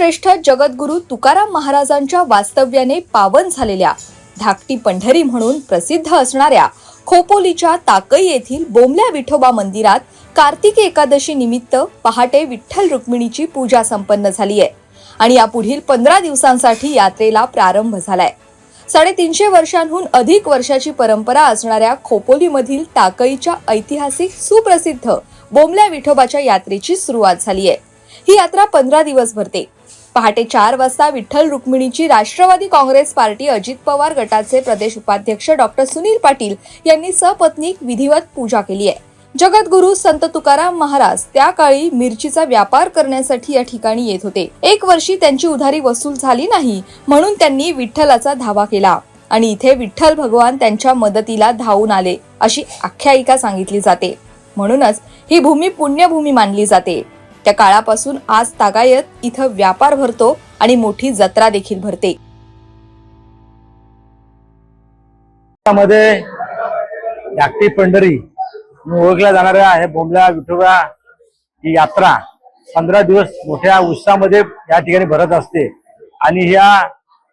श्रेष्ठ जगद्गुरु तुकाराम महाराजांच्या वास्तव्याने पावन झालेल्या धाकटी पंढरी म्हणून प्रसिद्ध असणाऱ्या खोपोलीच्या ताकई येथील बोमल्या विठोबा मंदिरात कार्तिकी एकादशी निमित्त पहाटे विठ्ठल रुक्मिणीची पूजा संपन्न झाली आहे आणि या पुढील पंधरा दिवसांसाठी यात्रेला प्रारंभ झालाय. साडेतीनशे वर्षांहून अधिक वर्षाची परंपरा असणाऱ्या खोपोलीमधील ताकईच्या ऐतिहासिक सुप्रसिद्ध बोमल्या विठोबाच्या यात्रेची सुरुवात झाली आहे. ही यात्रा पंधरा दिवस भरते. पहाटे चार वाजता विठ्ठल रुक्मिणीची राष्ट्रवादी काँग्रेस पार्टी अजित पवार गटाचे प्रदेश उपाध्यक्ष डॉक्टर सुनील पाटील यांनी सपत्नीक विधिवत पूजा केली आहे. जगद्गुरु संत तुकाराम महाराज त्या काळी मिरचीचा व्यापार करण्यासाठी या ठिकाणी येत होते. एक वर्षी त्यांची उधारी वसूल झाली नाही म्हणून त्यांनी विठ्ठलाचा धावा केला. आणि इथे विठ्ठल भगवान त्यांच्या मदतीला धावून आले अशी आख्यायिका सांगितली जाते. म्हणूनच ही भूमी पुण्यभूमी मानली जाते. त्या काळापासून आज तागायत इथं व्यापार भरतो आणि मोठी जत्रा देखील भरते. मध्ये धाकटी पंढरी ओळखल्या जाणाऱ्या आहे बोंबल्या विठोबा ही यात्रा पंधरा दिवस मोठ्या उत्साहामध्ये या ठिकाणी भरत असते. आणि ह्या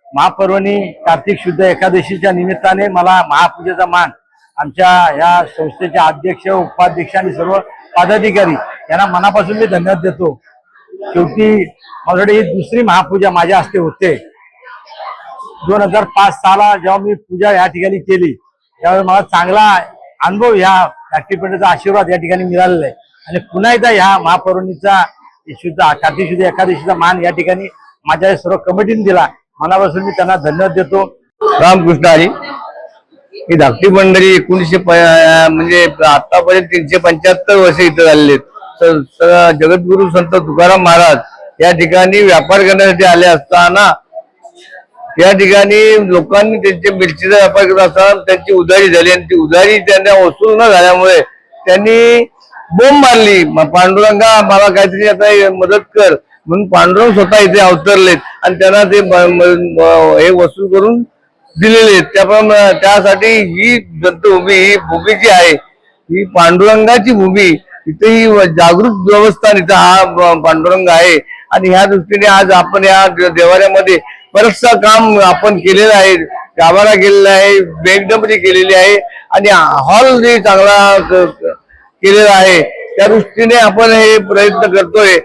महापर्वणी कार्तिक शुद्ध एकादशीच्या निमित्ताने मला महापूजेचा मान आमच्या ह्या संस्थेच्या अध्यक्ष उपाध्यक्ष आणि सर्व पदाधिकारी यांना मनापासून मी धन्यवाद देतो. शेवटी माझ्याकडे ही दुसरी महापूजा माझ्या हस्ते होते. दोन हजार पाच साला जेव्हा मी पूजा या ठिकाणी केली त्यावेळेस मला चांगला अनुभव ह्या ऍक्टिव्हिटीचा आशीर्वाद या ठिकाणी मिळालेला आहे. आणि पुन्हा एकदा ह्या महापर्वणीचा इशूचा कार्तिकशुद्धी एकादशीचा मान या ठिकाणी माझ्या सर्व कमिटीने दिला. मनापासून मी त्यांना धन्यवाद देतो. रामकृष्ण हरी ही धाकटी मंडळी एकोणीसशे म्हणजे आतापर्यंत तीनशे पंच्याहत्तर वर्ष इथं झालेले आहेत. जगद्गुरु संत तुकाराम महाराज या ठिकाणी व्यापार करण्यासाठी आले असताना या ठिकाणी लोकांनी त्यांचे मिरचीचा व्यापार करत असताना त्यांची उधारी झाली आणि ती उधारी त्यांना वसूल न झाल्यामुळे त्यांनी बोंब मारली. पांडुरंगा मला काहीतरी आता मदत कर म्हणून पांडुरंग स्वतः इथे अवतरलेत आणि त्यांना ते हे वसूल करून दिलेले आहेत. त्याप्रमाणे त्यासाठी ही दत्तभूमी ही भूमी जी आहे ही पांडुरंगाची भूमी इथे ही जागृत देवस्थान इथं हा पांडुरंग आहे. आणि ह्या दृष्टीने आज आपण या देवाऱ्यामध्ये बरचसा काम आपण केलेलं आहे. गाभारा केलेला आहे बेगडबरी केलेली आहे. आणि हॉल जे चांगला केलेला आहे. त्या दृष्टीने आपण हे प्रयत्न करतोय.